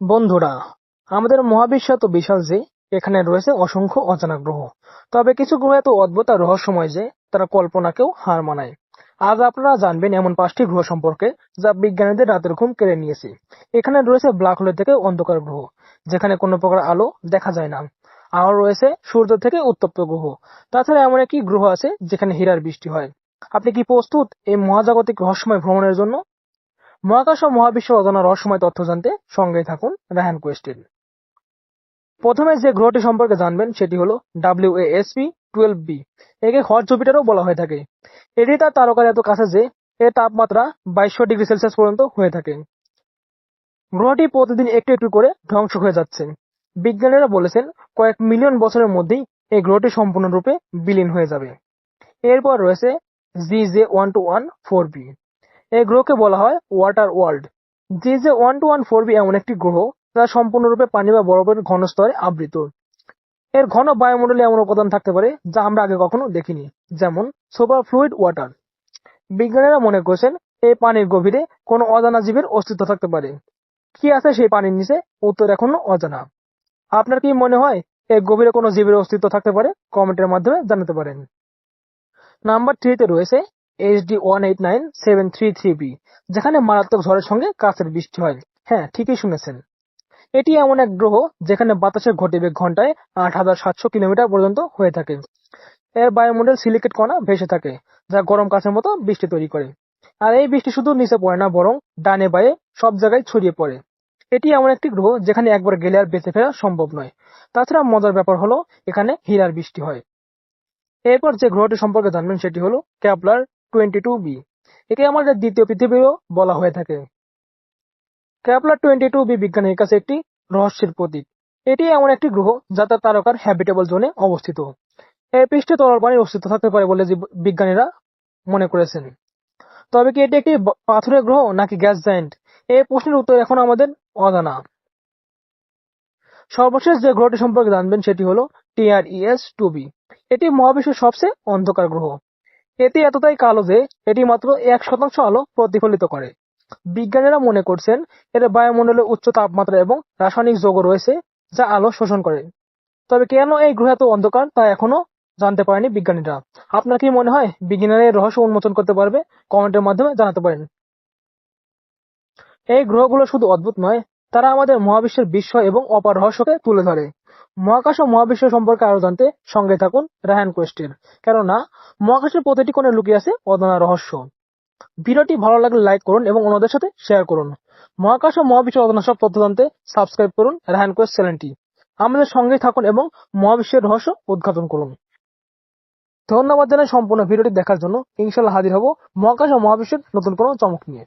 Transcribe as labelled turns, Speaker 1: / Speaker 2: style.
Speaker 1: বন্ধুরা, আমাদের মহাবিশ্ব এত বিশাল যে, এখানে রয়েছে অসংখ্য অজানা গ্রহ। তবে কিছু গ্রহ এত অদ্ভুত আর রহস্যময় যে, তারা কল্পনাকেও হার মানায়। আজ আপনারা জানবেন এমন পাঁচটি গ্রহ সম্পর্কে, যা বিজ্ঞানীদের রাতের ঘুম কেড়ে নিয়েছে। এখানে রয়েছে ব্ল্যাক হোলের থেকে অন্ধকার গ্রহ, যেখানে কোনো প্রকার আলো দেখা যায় না। আর রয়েছে সূর্য থেকে উত্তপ্ত গ্রহ। তাছাড়া এমন একটি গ্রহ আছে, যেখানে হীরার বৃষ্টি হয়। আপনি কি প্রস্তুত এই মহাজাগতিক রহস্যময় ভ্রমণের জন্য? মহাকাশ ও মহাবিশ্ব অজানা রহস্যময় তথ্য জানতে সঙ্গে থাকুন রাহান কোয়েস্টের প্রথমে যে গ্রহটি সম্পর্কে জানবেন সেটি হলো ডাব্লিউ এসপি টুয়েলভ বি একে হট জুপিটারও বলা হয়ে থাকে। এটি তার তারকার এত কাছে যে এর তাপমাত্রা বাইশশো ডিগ্রি সেলসিয়াস পর্যন্ত হয়ে থাকে। গ্রহটি প্রতিদিন একটু একটু করে ধ্বংস হয়ে যাচ্ছে। বিজ্ঞানীরা বলেছেন কয়েক মিলিয়ন বছরের মধ্যেই এই গ্রহটি সম্পূর্ণরূপে বিলীন হয়ে যাবে। এরপর রয়েছে G J one two one four B এই গ্রহকে বলা হয় water world G J one two one four B এমন একটি গ্রহ যা সম্পূর্ণরূপে পানি বা বরফের ঘন স্তরে আবৃত। এর ঘন বায়ুমণ্ডলে এমন উপাদান থাকতে পারে, যা আমরা আগে কখনো দেখিনি, যেমন সুপার ফ্লুইড ওয়াটার বিজ্ঞানীরা মনে করছেন, এই পানির গভীরে কোনো অজানা জীবের অস্তিত্ব থাকতে পারে। কি আছে সেই পানির নিচে? উত্তর এখনও অজানা। আপনার কি মনে হয়, এর গভীরে কোনো জীবের অস্তিত্ব থাকতে পারে? কমেন্টের মাধ্যমে জানাতে পারেন। নাম্বার থ্রিতে রয়েছে HD one eight nine seven three three B যেখানে মারাত্মক ঝড়ের সঙ্গে কাছের বৃষ্টি হয়। হ্যাঁ ঠিকই শুনেছেন। এটি এমন এক গ্রহ যেখানে বাতাসের গতিবেগ ঘন্টায় আট হাজার সাতশো কিলোমিটার পর্যন্ত হয়ে থাকে। এর বায়ুমণ্ডল সিলিকেট কণা ভেসে থাকে, যা গরম কাছের মতো বৃষ্টি তৈরি করে। আর এই বৃষ্টি শুধু নিচে পড়ে না, বরং ডানে বায়ে সব জায়গায় ছড়িয়ে পড়ে। এটি এমন একটি গ্রহ যেখানে একবার গেলে আর বেঁচে ফেরা সম্ভব নয়। তাছাড়া মজার ব্যাপার হলো, এখানে হীরার বৃষ্টি হয়। এরপর যে গ্রহটি সম্পর্কে জানবেন সেটি হলো ক্যাপলার টোয়েন্টি টু বি। একে আমাদের দ্বিতীয় পৃথিবীও বলা হয়ে থাকে। ক্যাপলার টোয়েন্টি টু বি বিজ্ঞানীর কাছে একটি রহস্যের প্রতীক। এটি এমন একটি গ্রহ যা তার তারকার হ্যাবিটেবল জোনে অবস্থিত। এর পৃষ্ঠে তরল পানির অস্তিত্ব থাকতে পারে বলে বিজ্ঞানীরা মনে করেছেন। তবে কি এটি একটি পাথরের গ্রহ নাকি গ্যাস জায়েন্ট? এই প্রশ্নের উত্তর এখন আমাদের অজানা। সর্বশেষ যে গ্রহটি সম্পর্কে জানবেন সেটি হলো টিআরইএস টু বি। এটি মহাবিশ্বের সবচেয়ে অন্ধকার গ্রহ। এটি এতটাই কালো যে এটি মাত্র এক শতাংশ আলো প্রতিফলিত করে। বিজ্ঞানীরা মনে করছেন, এর বায়ুমণ্ডলে উচ্চ তাপমাত্রা এবং রাসায়নিক যৌগ রয়েছে যা আলো শোষণ করে। তবে কেন এই গ্রহ এত অন্ধকার তা এখনও জানতে পারেনি বিজ্ঞানীরা। আপনার কি মনে হয়, বিজ্ঞানীরা এই রহস্য উন্মোচন করতে পারবে? কমেন্টের মাধ্যমে জানাতে পারেন। এই গ্রহগুলো শুধু অদ্ভুত নয়, তারা আমাদের মহাবিশ্বের বিস্ময় এবং অপার রহস্যকে তুলে ধরে। মহাকাশ ও মহাবিশ্ব সম্পর্কে আরও জানতে সঙ্গে থাকুন রাহান কোয়েস্টের। কেননা, মহাকাশের প্রতিটি কোণে লুকিয়ে আছে অজানা রহস্য। ভিডিওটি ভালো লাগলে লাইক করুন এবং অন্যদের সাথে শেয়ার করুন। মহাকাশ ও মহাবিশ্ব অজানা সব তথ্য জানতে সাবস্ক্রাইব করুন রাহান কোয়েস্ট চ্যানেলটি। আমাদের সঙ্গেই থাকুন এবং মহাবিশ্বের রহস্য উদ্ঘাটন করুন। ধন্যবাদ জানাই সম্পূর্ণ ভিডিওটি দেখার জন্য। ইনশাল্লাহ হাজির হব মহাকাশ ও মহাবিশ্বের নতুন কোনো চমক নিয়ে।